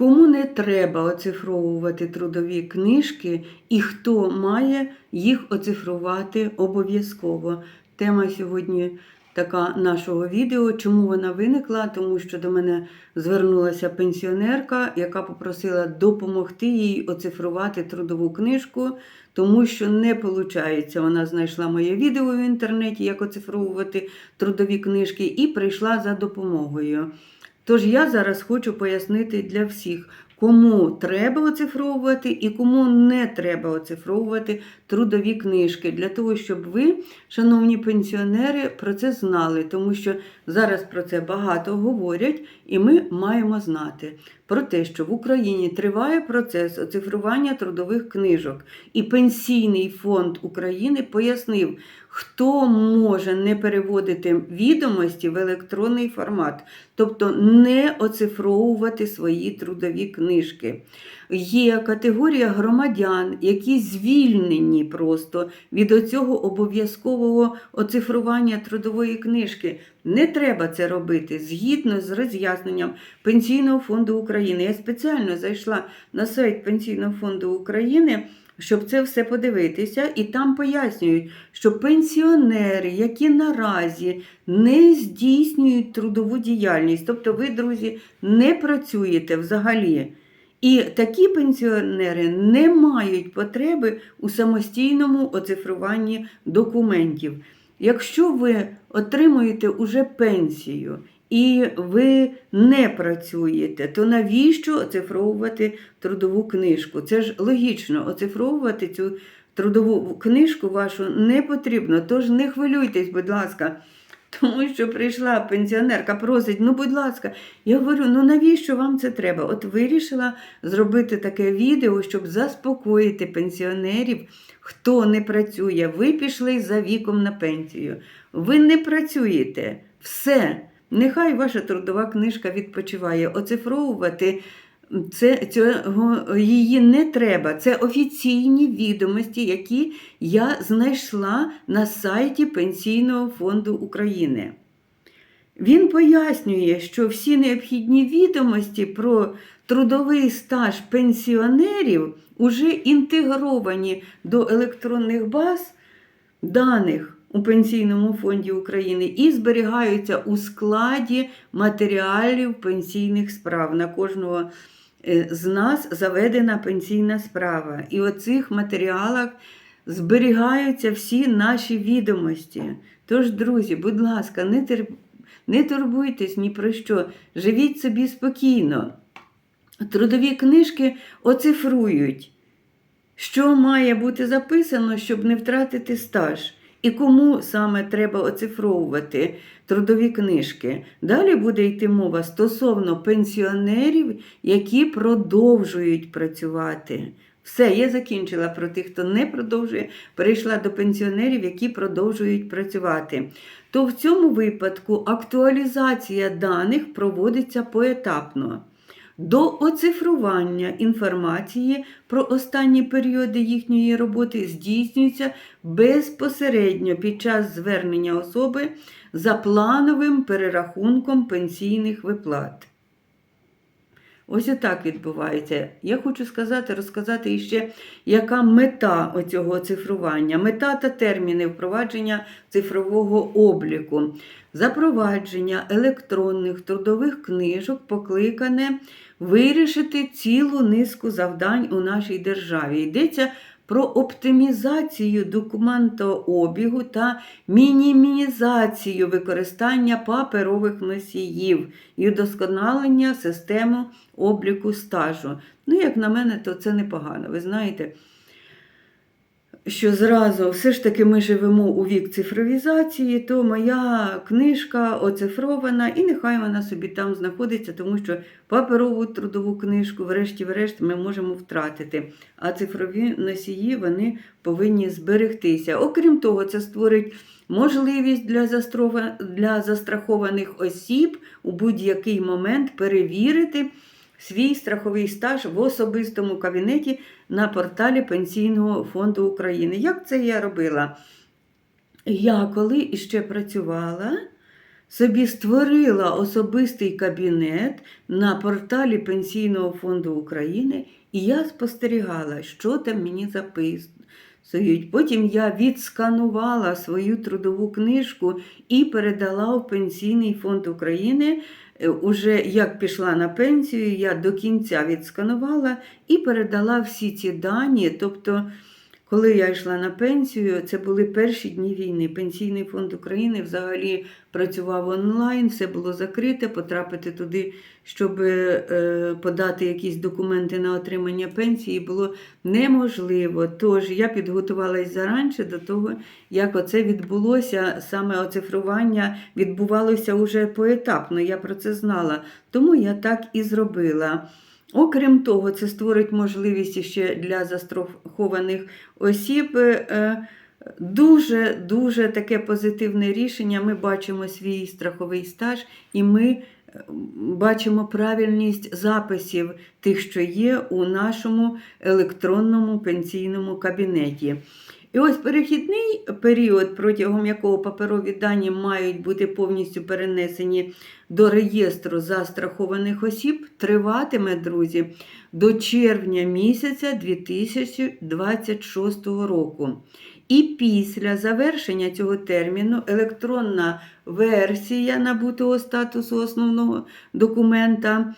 Кому не треба оцифровувати трудові книжки і хто має їх оцифрувати обов'язково? Тема сьогодні така нашого відео. Чому вона виникла? Тому що до мене звернулася пенсіонерка, яка попросила допомогти їй оцифрувати трудову книжку, тому що не виходить. Вона знайшла моє відео в інтернеті, як оцифровувати трудові книжки, і прийшла за допомогою. Тож я зараз хочу пояснити для всіх, кому треба оцифровувати і кому не треба оцифровувати трудові книжки, для того, щоб ви, шановні пенсіонери, про це знали, тому що зараз про це багато говорять, і ми маємо знати. Про те, що в Україні триває процес оцифрування трудових книжок, і Пенсійний фонд України пояснив, хто може не переводити відомості в електронний формат, тобто не оцифровувати свої трудові книжки. Є категорія громадян, які звільнені просто від оцього обов'язкового оцифрування трудової книжки. Не треба це робити згідно з роз'ясненням Пенсійного фонду України. Я спеціально зайшла на сайт Пенсійного фонду України щоб це все подивитися, і там пояснюють, що пенсіонери, які наразі не здійснюють трудову діяльність, тобто ви, друзі, не працюєте взагалі. І такі пенсіонери не мають потреби у самостійному оцифруванні документів. Якщо ви отримуєте уже пенсію і ви не працюєте, то навіщо оцифровувати трудову книжку? Це ж логічно, оцифровувати цю трудову книжку вашу не потрібно. Тож не хвилюйтесь, будь ласка. Тому що прийшла пенсіонерка, просить, ну, будь ласка, я говорю, ну навіщо вам це треба? От вирішила зробити таке відео, щоб заспокоїти пенсіонерів, хто не працює. Ви пішли за віком на пенсію. Ви не працюєте. Все. Нехай ваша трудова книжка відпочиває. Оцифровувати це, цього, її не треба. Це офіційні відомості, які я знайшла на сайті Пенсійного фонду України. Він пояснює, що всі необхідні відомості про трудовий стаж пенсіонерів уже інтегровані до електронних баз даних у Пенсійному фонді України і зберігаються у складі матеріалів пенсійних справ. На кожного е, з нас заведена пенсійна справа. І у цих матеріалах зберігаються всі наші відомості. Тож, друзі, будь ласка, не, тер... не турбуйтесь ні про що, живіть собі спокійно. Трудові книжки оцифрують, що має бути записано, щоб не втратити стаж. І кому саме треба оцифровувати трудові книжки. Далі буде йти мова стосовно пенсіонерів, які продовжують працювати. Все, я закінчила про тих, хто не продовжує, перейшла до пенсіонерів, які продовжують працювати. То в цьому випадку актуалізація даних проводиться поетапно. До оцифрування інформації про останні періоди їхньої роботи здійснюється безпосередньо під час звернення особи за плановим перерахунком пенсійних виплат. Ось отак відбувається. Я хочу сказати, розказати іще, яка мета оцього цифрування, мета та терміни впровадження цифрового обліку, запровадження електронних трудових книжок покликане вирішити цілу низку завдань у нашій державі. Йдеться про оптимізацію документообігу та мінімізацію використання паперових носіїв і удосконалення системи обліку стажу. Ну, як на мене, то це непогано. Ви знаєте, що зразу все ж таки ми живемо у вік цифровізації, то моя книжка оцифрована, і нехай вона собі там знаходиться, тому що паперову трудову книжку, врешті-врешт, ми можемо втратити. А цифрові носії вони повинні зберегтися. Окрім того, це створить. Можливість для для застрахованих осіб у будь-який момент перевірити свій страховий стаж в особистому кабінеті на порталі Пенсійного фонду України. Як це я робила? Я коли іще працювала, собі створила особистий кабінет на порталі Пенсійного фонду України, і я спостерігала, що там мені записують. Потім я відсканувала свою трудову книжку і передала в Пенсійний фонд України. Е, Уже як пішла на пенсію, я до кінця відсканувала і передала всі ці дані. Тобто, коли я йшла на пенсію, це були перші дні війни. Пенсійний фонд України взагалі працював онлайн, все було закрите, потрапити туди, щоб е, подати якісь документи на отримання пенсії, було неможливо. Тож я підготувалась заранше до того, як оце відбулося, саме оцифрування відбувалося уже поетапно. Я про це знала. Тому я так і зробила. Окрім того, це створить можливість ще для застрахованих осіб. е, Дуже дуже таке позитивне рішення. Ми бачимо свій страховий стаж, і ми е, бачимо правильність записів тих, що є у нашому електронному пенсійному кабінеті. І ось перехідний період, протягом якого паперові дані мають бути повністю перенесені до реєстру застрахованих осіб, триватиме, друзі, до червня місяця 2026 року. І після завершення цього терміну електронна версія набутого статусу основного документа,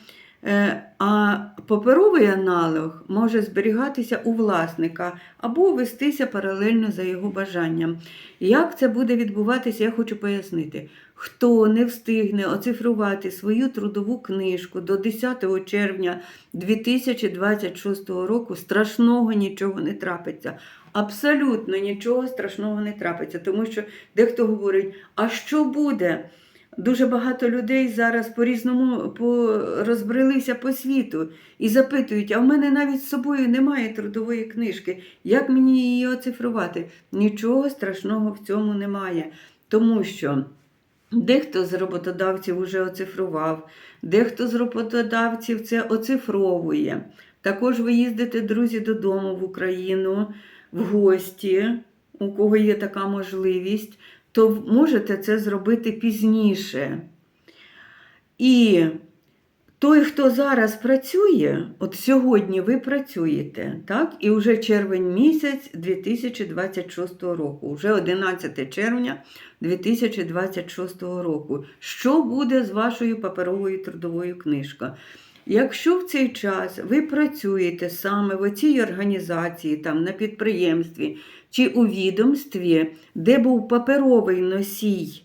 а паперовий аналог може зберігатися у власника або вестися паралельно за його бажанням. Як це буде відбуватися, я хочу пояснити. Хто не встигне оцифрувати свою трудову книжку до 10 червня 2026 року, страшного нічого не трапиться. Абсолютно нічого страшного не трапиться, тому що дехто говорить, а що буде? Дуже багато людей зараз по-різному по, розбрелися по світу і запитують, а в мене навіть з собою немає трудової книжки. Як мені її оцифрувати? Нічого страшного в цьому немає. Тому що дехто з роботодавців вже оцифрував, дехто з роботодавців це оцифровує. Також ви їздите, друзі, додому в Україну в гості, у кого є така можливість, то можете це зробити пізніше. І той, хто зараз працює, от сьогодні ви працюєте, так? І вже червень місяць 2026 року, вже 11 червня 2026 року. Що буде з вашою паперовою трудовою книжкою? Якщо в цей час ви працюєте саме в цій організації, там на підприємстві чи у відомстві, де був паперовий носій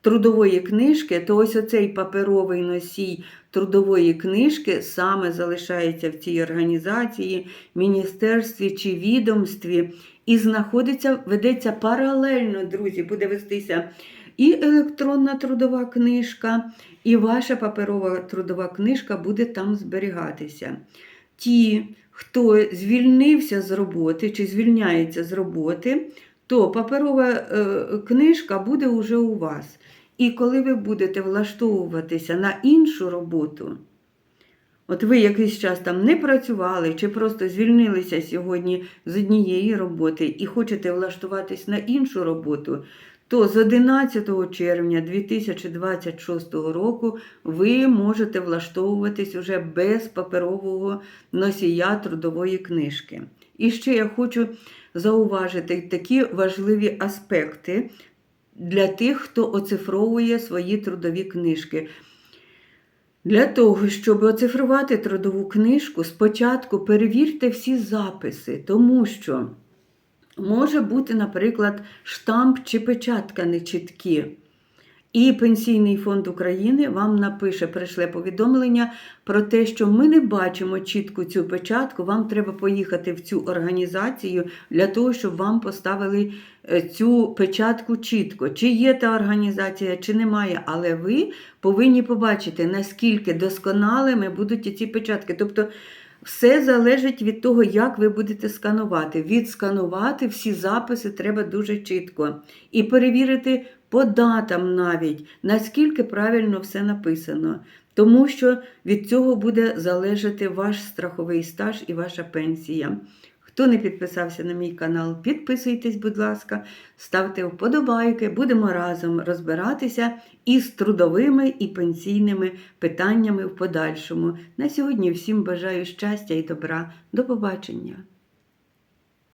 трудової книжки, то ось оцей паперовий носій трудової книжки саме залишається в цій організації, міністерстві чи відомстві, і знаходиться, ведеться паралельно, друзі, буде вестися і електронна трудова книжка, і ваша паперова трудова книжка буде там зберігатися. Ті, хто звільнився з роботи чи звільняється з роботи, то паперова е, книжка буде уже у вас. І коли ви будете влаштовуватися на іншу роботу, от ви якийсь час там не працювали, чи просто звільнилися сьогодні з однієї роботи і хочете влаштуватись на іншу роботу, то з 11 червня 2026 року ви можете влаштовуватись уже без паперового носія трудової книжки. І ще я хочу зауважити такі важливі аспекти для тих, хто оцифровує свої трудові книжки. Для того, щоб оцифрувати трудову книжку, спочатку перевірте всі записи, тому що може бути, наприклад, штамп чи печатка нечіткі. І Пенсійний фонд України вам напише, прийшле повідомлення про те, що ми не бачимо чітко цю печатку. Вам треба поїхати в цю організацію для того, щоб вам поставили е, цю печатку чітко. Чи є та організація, чи немає. Але ви повинні побачити, наскільки досконалими будуть ці печатки. Тобто все залежить від того, як ви будете сканувати. Відсканувати всі записи треба дуже чітко. І перевірити по датам навіть, наскільки правильно все написано. Тому що від цього буде залежати ваш страховий стаж і ваша пенсія. Хто не підписався на мій канал, підписуйтесь, будь ласка, ставте вподобайки, будемо разом розбиратися із трудовими і пенсійними питаннями в подальшому. На сьогодні всім бажаю щастя і добра. До побачення!